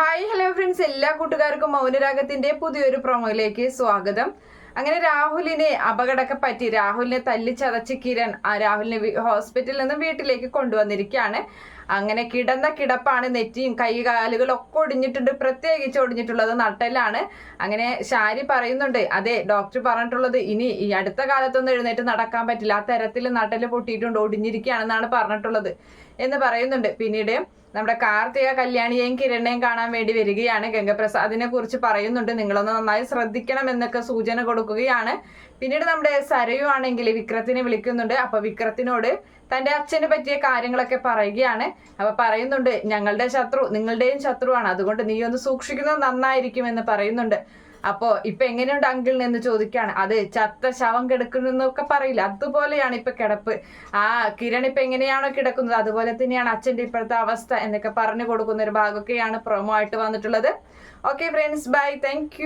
Hi hello friends എല്ലാ കൂട്ടുകാർക്കും മൗനരാഗത്തിന്റെ പുതിയൊരു പ്രൊമോയിലേക്ക് സ്വാഗതം. അങ്ങനെ രാഹുലിനെ അപകടമൊക്കെ പറ്റി രാഹുലിനെ തല്ലിച്ചതച്ച് കിരൺ ആ രാഹുലിനെ ഹോസ്പിറ്റലിൽ നിന്ന് വീട്ടിലേക്ക് കൊണ്ടുവന്നിരിക്കുകയാണ്. അങ്ങനെ കിടന്ന കിടപ്പാണ് നെറ്റിയും കൈ കാലുകളൊക്കെ ഒടിഞ്ഞിട്ടുണ്ട്. പ്രത്യേകിച്ച് ഒടിഞ്ഞിട്ടുള്ളത് നട്ടലാണ് അങ്ങനെ ശാരി പറയുന്നുണ്ട് അതെ ഡോക്ടർ പറഞ്ഞിട്ടുള്ളത് ഇനി ഈ അടുത്ത കാലത്തൊന്നും എഴുന്നേറ്റ് നടക്കാൻ പറ്റില്ല. ആ തരത്തിൽ നട്ടൽ പൊട്ടിയിട്ടുണ്ട് ഒടിഞ്ഞിരിക്കുകയാണെന്നാണ് പറഞ്ഞിട്ടുള്ളത്. എന്ന് പറയുന്നുണ്ട്. പിന്നീട് നമ്മുടെ കാർത്തിക കല്യാണിയെയും കിരണേയും കാണാൻ വേണ്ടി വരികയാണ്. ഗംഗപ്രസാദിനെ കുറിച്ച് പറയുന്നുണ്ട്. നിങ്ങളൊന്ന് നന്നായി ശ്രദ്ധിക്കണം എന്നൊക്കെ സൂചന കൊടുക്കുകയാണ്. പിന്നീട് നമ്മുടെ സരയു ആണെങ്കിൽ വിക്രത്തിനെ വിളിക്കുന്നുണ്ട്. അപ്പൊ വിക്രത്തിനോട് തന്റെ അച്ഛനെ പറ്റിയ കാര്യങ്ങളൊക്കെ പറയുകയാണ്. അപ്പൊ പറയുന്നുണ്ട് ഞങ്ങളുടെ ശത്രു നിങ്ങളുടെയും ശത്രുവാണ്. അതുകൊണ്ട് നീ ഒന്ന് സൂക്ഷിക്കുന്നത് നന്നായിരിക്കും എന്ന് പറയുന്നുണ്ട്. അപ്പോ ഇപ്പൊ എങ്ങനെയുണ്ട് അങ്കിൾ എന്ന് ചോദിക്കാണ്. അത് ചത്ത ശവം കിടക്കുന്നൊക്കെ പറയില്ല? അതുപോലെയാണ് ഇപ്പൊ കിടപ്പ്. ആ കിരൺ ഇപ്പൊ എങ്ങനെയാണോ കിടക്കുന്നത്? അതുപോലെ തന്നെയാണ് അച്ഛന്റെ ഇപ്പോഴത്തെ അവസ്ഥ എന്നൊക്കെ പറഞ്ഞു കൊടുക്കുന്ന ഒരു ഭാഗമൊക്കെയാണ് പ്രൊമോ ആയിട്ട് വന്നിട്ടുള്ളത്. Okay friends bye thank